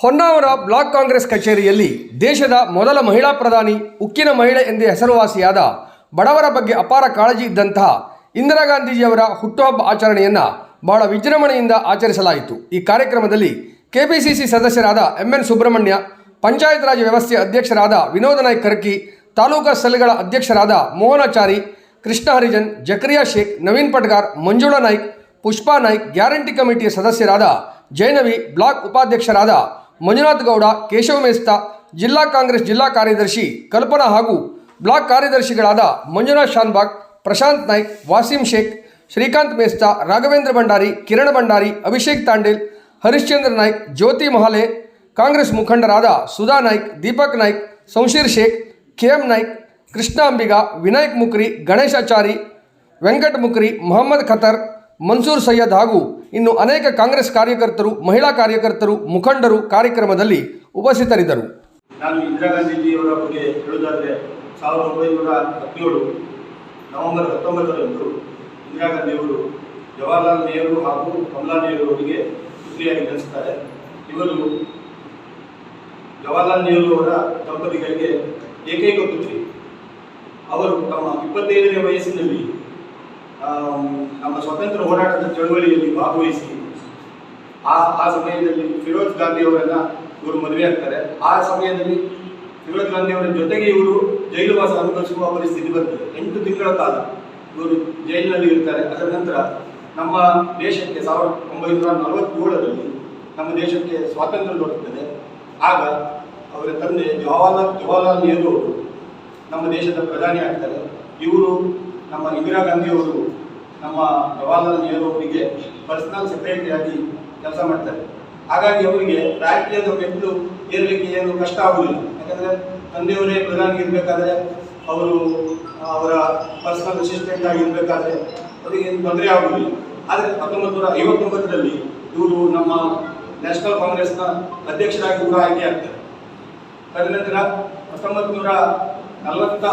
Honnavar block Congress ಕಚೇರಿಯಲ್ಲಿ ದೇಶದ ಮೊದಲ ಮಹಿಳಾ ಪ್ರಧಾನಿ ಉಕ್ಕಿನ ಮಹಿಳೆ ಎಂದೇ ಹೆಸರುವಾಸಿಯಾದ ಬಡವರ ಬಗ್ಗೆ ಅಪಾರ ಕಾಳಜಿ ಇದ್ದಂತಹ ಇಂದಿರಾ ಗಾಂಧೀಜಿಯವರ ಹುಟ್ಟುಹಬ್ಬ ಆಚರಣೆಯನ್ನು ಬಹಳ ವಿಜೃಂಭಣೆಯಿಂದ ಆಚರಿಸಲಾಯಿತು. ಈ ಕಾರ್ಯಕ್ರಮದಲ್ಲಿ ಕೆಪಿಸಿಸಿ ಸದಸ್ಯರಾದ ಎಂಎನ್ ಸುಬ್ರಹ್ಮಣ್ಯ, ಪಂಚಾಯತ್ ರಾಜ್ ವ್ಯವಸ್ಥೆಯ ಅಧ್ಯಕ್ಷರಾದ ವಿನೋದ ನಾಯ್ಕ್ ಕರ್ಕಿ, ತಾಲೂಕಾ ಸೆಲ್ಗಳ ಅಧ್ಯಕ್ಷರಾದ ಮೋಹನಾಚಾರಿ ಕೃಷ್ಣ ಹರಿಜನ್, ಜಕರಿಯಾ ಶೇಖ್, ನವೀನ್ ಪಟ್ಗಾರ್, ಮಂಜುಳಾ ನಾಯ್ಕ್, ಪುಷ್ಪಾ ನಾಯ್ಕ್, ಗ್ಯಾರಂಟಿ ಕಮಿಟಿಯ ಸದಸ್ಯರಾದ ಜೈನವಿ ಬ್ಲಾಕ್ ಉಪಾಧ್ಯಕ್ಷರಾದ ಮಂಜುನಾಥ್ ಗೌಡ, ಕೇಶವ ಮೇಸ್ತಾ, ಜಿಲ್ಲಾ ಕಾಂಗ್ರೆಸ್ ಜಿಲ್ಲಾ ಕಾರ್ಯದರ್ಶಿ ಕಲ್ಪನಾ ಹಾಗೂ ಬ್ಲಾಕ್ ಕಾರ್ಯದರ್ಶಿಗಳಾದ ಮಂಜುನಾಥ್ ಶಾನ್ಬಾಗ್, ಪ್ರಶಾಂತ್ ನಾಯ್ಕ್, ವಾಸಿಂ ಶೇಖ್, ಶ್ರೀಕಾಂತ್ ಮೇಸ್ತಾ, ರಾಘವೇಂದ್ರ ಭಂಡಾರಿ, ಕಿರಣ್ ಭಂಡಾರಿ, ಅಭಿಷೇಕ್ ತಾಂಡೇಲ್, ಹರಿಶ್ಚಂದ್ರ ನಾಯ್ಕ್, ಜ್ಯೋತಿ ಮಹಾಲೆ, ಕಾಂಗ್ರೆಸ್ ಮುಖಂಡರಾದ ಸುಧಾ ನಾಯ್ಕ್, ದೀಪಕ್ ನಾಯ್ಕ್, ಸಂಶೀರ್ ಶೇಖ್, ಕೆಎಂ ನಾಯ್ಕ್, ಕೃಷ್ಣ ಅಂಬಿಗ, ವಿನಾಯಕ್ ಮುಕ್ರಿ ಗಣೇಶಾಚಾರಿ ವೆಂಕಟ್ ಮುಕ್ರಿ, ಮೊಹಮ್ಮದ್ ಖತರ್, ಮನ್ಸೂರ್ ಸೈಯದ್ ಹಾಗೂ ಇನ್ನು ಅನೇಕ ಕಾಂಗ್ರೆಸ್ ಕಾರ್ಯಕರ್ತರು, ಮಹಿಳಾ ಕಾರ್ಯಕರ್ತರು, ಮುಖಂಡರು ಕಾರ್ಯಕ್ರಮದಲ್ಲಿ ಉಪಸ್ಥಿತರಿದ್ದರು. ನಾನು ಇಂದಿರಾ ಗಾಂಧೀಜಿಯವರ ಬಗ್ಗೆ ಹೇಳುವುದಾದರೆ ಸಾವಿರದ ಒಂಬೈನೂರ ಹದಿನೇಳು ನವೆಂಬರ್ ಹತ್ತೊಂಬತ್ತರಂದು ಇಂದಿರಾ ಗಾಂಧಿಯವರು ಜವಾಹರ್ಲಾಲ್ ನೆಹರು ಹಾಗೂ ಕಮಲಾ ನೆಹರು ಅವರಿಗೆ ಪುತ್ರಿಯಾಗಿ ನೆಲೆಸುತ್ತಾರೆ ಇವರು ಜವಾಹರ್ಲಾಲ್ ನೆಹರು ಅವರ ದಂಪತಿಗಳಿಗೆ ಏಕೈಕ ಪುತ್ರಿ. ಅವರು ತಮ್ಮ ಇಪ್ಪತ್ತೈದನೇ ವಯಸ್ಸಿನಲ್ಲಿ ನಮ್ಮ ಸ್ವತಂತ್ರ ಹೋರಾಟದ ಚಳುವಳಿಯಲ್ಲಿ ಭಾಗವಹಿಸಿ, ಆ ಆ ಸಮಯದಲ್ಲಿ ಫಿರೋಜ್ ಗಾಂಧಿ ಅವರನ್ನ ಇವರು ಮದುವೆ ಆಗ್ತಾರೆ. ಆ ಸಮಯದಲ್ಲಿ ಫಿರೋಜ್ ಗಾಂಧಿ ಅವರ ಜೊತೆಗೆ ಇವರು ಜೈಲುವಾಸ ಅನುಭವಿಸುವ ಪರಿಸ್ಥಿತಿ ಬರ್ತದೆ ಎಂಟು ತಿಂಗಳ ಕಾಲ ಇವರು ಜೈಲಿನಲ್ಲಿ ಇರ್ತಾರೆ. ಅದರ ನಂತರ ನಮ್ಮ ದೇಶಕ್ಕೆ ಸಾವಿರದ ಒಂಬೈನೂರ ನಲವತ್ತೇಳರಲ್ಲಿ ನಮ್ಮ ದೇಶಕ್ಕೆ ಸ್ವಾತಂತ್ರ್ಯ ದೊರಕುತ್ತದೆ ಆಗ ಅವರ ತಂದೆ ಜವಾಹರ್ಲಾಲ್ ಜವಾಹರ್ಲಾಲ್ ನೆಹರು ನಮ್ಮ ದೇಶದ ಪ್ರಧಾನಿ ಆಗ್ತಾರೆ. ಇವರು ನಮ್ಮ ಇಂದಿರಾ ಗಾಂಧಿ ಅವರು ನಮ್ಮ ಜವಾಹರ್ಲಾಲ್ ನೆಹರು ಅವರಿಗೆ ಪರ್ಸನಲ್ ಸೆಕ್ರೆಟರಿ ಆಗಿ ಕೆಲಸ ಮಾಡ್ತಾರೆ. ಹಾಗಾಗಿ ಅವರಿಗೆ ರಾಜಕೀಯದ ಮೆಟ್ಟಲು ಏರಲಿಕ್ಕೆ ಏನು ಕಷ್ಟ ಆಗುವುದಿಲ್ಲ ಯಾಕಂದ್ರೆ ತಂದೆಯವರೇ ಪ್ರಧಾನಿ ಇರಬೇಕಾದ್ರೆ ಅವರು ಅವರ ಪರ್ಸನಲ್ ಅಸಿಸ್ಟೆಂಟ್ ಆಗಿ ಇರ್ಬೇಕಾದ್ರೆ ಅವರಿಗೆ ಏನು ತೊಂದರೆ ಆಗುವುದಿಲ್ಲ ಆದರೆ ಹತ್ತೊಂಬತ್ತು ನೂರ ಐವತ್ತೊಂಬತ್ತರಲ್ಲಿ ಇವರು ನಮ್ಮ ನ್ಯಾಷನಲ್ ಕಾಂಗ್ರೆಸ್ನ ಅಧ್ಯಕ್ಷರಾಗಿ ಕೂಡ ಆಯ್ಕೆ ಆಗ್ತಾರೆ. ತದನಂತರ ಹತ್ತೊಂಬತ್ತು ನೂರ ನಲವತ್ತ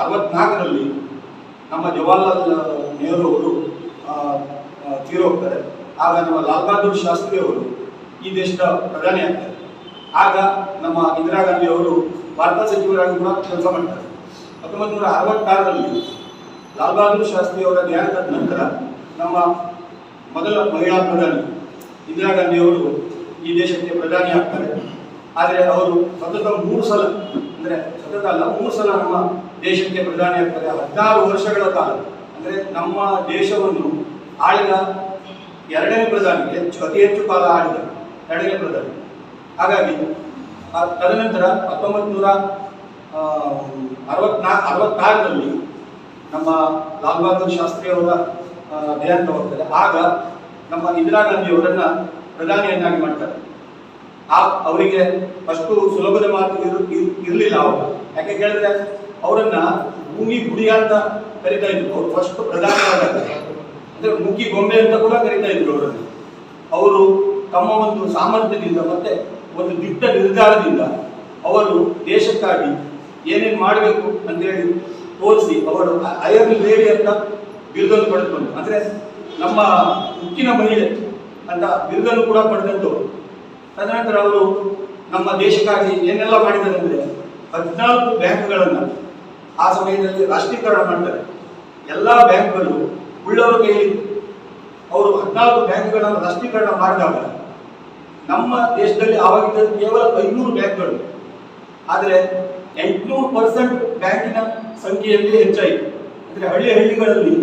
ಅರವತ್ನಾಲ್ಕರಲ್ಲಿ ನಮ್ಮ ಜವಾಹರ್ಲಾಲ್ ನೆಹರು ಅವರು ತೀರೋಗ್ತಾರೆ ಆಗ ನಮ್ಮ ಲಾಲ್ ಬಹದ್ದೂರ್ ಶಾಸ್ತ್ರಿ ಅವರು ಈ ದೇಶದ ಪ್ರಧಾನಿ ಆಗ್ತಾರೆ. ಆಗ ನಮ್ಮ ಇಂದಿರಾ ಗಾಂಧಿ ಅವರು ಭಾರತ ಸಚಿವರಾಗಿ ಕೂಡ ಕೆಲಸ ಮಾಡ್ತಾರೆ. ಹತ್ತೊಂಬತ್ತು ನೂರ ಅರವತ್ತಾರರಲ್ಲಿ ಲಾಲ್ ಬಹದ್ದೂರ್ ಶಾಸ್ತ್ರಿ ಅವರ ಧ್ಯಾನದ ನಂತರ ನಮ್ಮ ಮೊದಲ ಮಹಿಳಾ ಪ್ರಧಾನಿ ಇಂದಿರಾ ಗಾಂಧಿ ಅವರು ಈ ದೇಶಕ್ಕೆ ಪ್ರಧಾನಿ ಆಗ್ತಾರೆ. ಆದರೆ ಅವರು ಸತತ ಮೂರು ಸಲ, ಅಂದರೆ ಸತತ ಅಲ್ಲ, ಮೂರು ಸಲ ನಮ್ಮ ದೇಶಕ್ಕೆ ಪ್ರಧಾನಿ ಆಗ್ತಾರೆ. ಹದಿನಾರು ವರ್ಷಗಳ ಕಾಲ, ಅಂದರೆ ನಮ್ಮ ದೇಶವನ್ನು ಆಳಿದ ಎರಡನೇ ಪ್ರಧಾನಿ, ಹೆಚ್ಚು ಅತಿ ಹೆಚ್ಚು ಕಾಲ ಆಳಿದ ಎರಡನೇ ಪ್ರಧಾನಿ. ಹಾಗಾಗಿ ತದನಂತರ ಹತ್ತೊಂಬತ್ತು ನೂರ ಅರವತ್ನಾಲ್ಕು ಅರವತ್ತಾರರಲ್ಲಿ ನಮ್ಮ ಲಾಲ್ ಬಹದ್ದೂರ್ ಶಾಸ್ತ್ರಿ ಅವರ ದೇಹಾಂತ ಹೋಗ್ತಾರೆ ಆಗ ನಮ್ಮ ಇಂದಿರಾ ಗಾಂಧಿ ಅವರನ್ನ ಪ್ರಧಾನಿಯನ್ನಾಗಿ ಮಾಡ್ತಾರೆ. ಆ, ಅವರಿಗೆ ಅಷ್ಟು ಸುಲಭದ ಮಾತು ಇರಲಿಲ್ಲ ಇರು- ಇರ್ಲಿಲ್ಲ ಅವಾಗ ಯಾಕೆ ಕೇಳಿದ್ರೆ ಅವರನ್ನ ಭೂಮಿ ಗುಡಿ ಅಂತ ಕರಿತಾ ಇದ್ರು. ಅವ್ರು ಫಸ್ಟ್ ಪ್ರಧಾನ ಅಂದ್ರೆ ಮುಖಿ ಗೊಂಬೆ ಅಂತ ಕೂಡ ಕರಿತಾ ಇದ್ರು ಅವರನ್ನು. ಅವರು ತಮ್ಮ ಒಂದು ಸಾಮರ್ಥ್ಯದಿಂದ ಮತ್ತೆ ಒಂದು ದಿಟ್ಟ ನಿರ್ಧಾರದಿಂದ ಅವರು ದೇಶಕ್ಕಾಗಿ ಏನೇನು ಮಾಡಬೇಕು ಅಂತೇಳಿ ತೋರಿಸಿ ಅವರು ಐರನ್ ಲೇಡಿ ಅಂತ ಬಿರುದನ್ನು ಪಡೆದುಕೊಂಡು ಅಂದ್ರೆ ನಮ್ಮ ಉಕ್ಕಿನ ಮಹಿಳೆ ಅಂತ ಬಿರುದನ್ನು ಕೂಡ ಪಡೆದಂಥವ್ರು. ತದನಂತರ ಅವರು ನಮ್ಮ ದೇಶಕ್ಕಾಗಿ ಏನೆಲ್ಲ ಮಾಡಿದ್ದಾರೆ ಅಂದ್ರೆ ಹದಿನಾಲ್ಕು ಬ್ಯಾಂಕ್ಗಳನ್ನ ಆ ಸಮಯದಲ್ಲಿ ರಾಷ್ಟ್ರೀಕರಣ ಮಾಡ್ತಾರೆ. ಎಲ್ಲ ಬ್ಯಾಂಕ್ಗಳು ಉಳ್ಳವರ ಕೈಯಲ್ಲಿ ಅವರು ಹದಿನಾಲ್ಕು ಬ್ಯಾಂಕ್ಗಳನ್ನು ರಾಷ್ಟ್ರೀಕರಣ ಮಾಡಿದಾಗ ನಮ್ಮ ದೇಶದಲ್ಲಿ ಆವಾಗಿದ್ದ ಕೇವಲ ಐನೂರು ಬ್ಯಾಂಕ್ಗಳು. ಆದರೆ ಎಂಟುನೂರು ಪರ್ಸೆಂಟ್ ಬ್ಯಾಂಕಿನ ಸಂಖ್ಯೆಯಲ್ಲಿ ಹೆಚ್ಚಾಯಿತು. ಅಂದರೆ ಹಳ್ಳಿ ಹಳ್ಳಿಗಳಲ್ಲಿ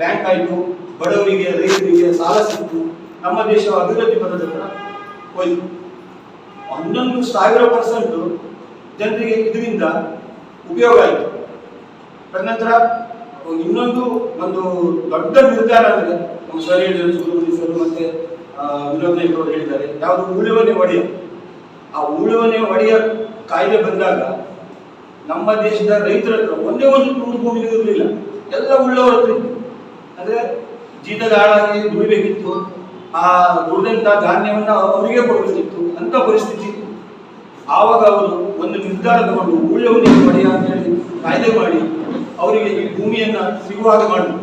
ಬ್ಯಾಂಕ್ ಆಯಿತು, ಬಡವರಿಗೆ, ರೈತರಿಗೆ ಸಾಲ ಸಿಕ್ತು, ನಮ್ಮ ದೇಶ ಅಭಿವೃದ್ಧಿ ಪದದ ಹೋಯಿತು. ಹನ್ನೊಂದು ಸಾವಿರ ಪರ್ಸೆಂಟ್ ಜನರಿಗೆ ಇದರಿಂದ ಉಪಯೋಗ ಆಯಿತು. ತದನಂತರ ಇನ್ನೊಂದು ಒಂದು ದೊಡ್ಡ ನಿರ್ಧಾರ ಅಂದರೆ ನಮ್ಮ ಸರ್ ಹೇಳಿದರು, ಸುಬ್ರಹ್ಮಣ್ಯ ಮತ್ತೆ ವಿನೋದ್ ಅವರು ಹೇಳಿದ್ದಾರೆ, ಯಾವುದು ಉಳುವನೆ ಒಡೆಯ ಆ ಉಳುವನೆ ಒಡೆಯ ಕಾಯ್ದೆ ಬಂದಾಗ ನಮ್ಮ ದೇಶದ ರೈತರ ಹತ್ರ ಒಂದೇ ಒಂದು ತುಂಡು ಭೂಮಿ ಇರಲಿಲ್ಲ. ಎಲ್ಲ ಉಳ್ಳವರ ಹತ್ರ ಇತ್ತು. ಅಂದ್ರೆ ಜೀತದ ಆಳಾಗಿ ದುಡಿಬೇಕಿತ್ತು. ಆ ದುಡಿದಂತ ಧಾನ್ಯವನ್ನು ಅವರಿಗೆ ಕೊಡಬೇಕಿತ್ತು. ಅಂತ ಪರಿಸ್ಥಿತಿ ಆವಾಗ ಅವರು ಒಂದು ನಿರ್ಧಾರ ತಗೊಂಡು ಉಳ್ಳವನಿಗೆ ಪಡೆಯ ಕಾಯ್ದೆ ಮಾಡಿ ಅವರಿಗೆ ಈ ಭೂಮಿಯನ್ನ ಸಿಗುವಾಗ ಮಾಡಿದ್ರು.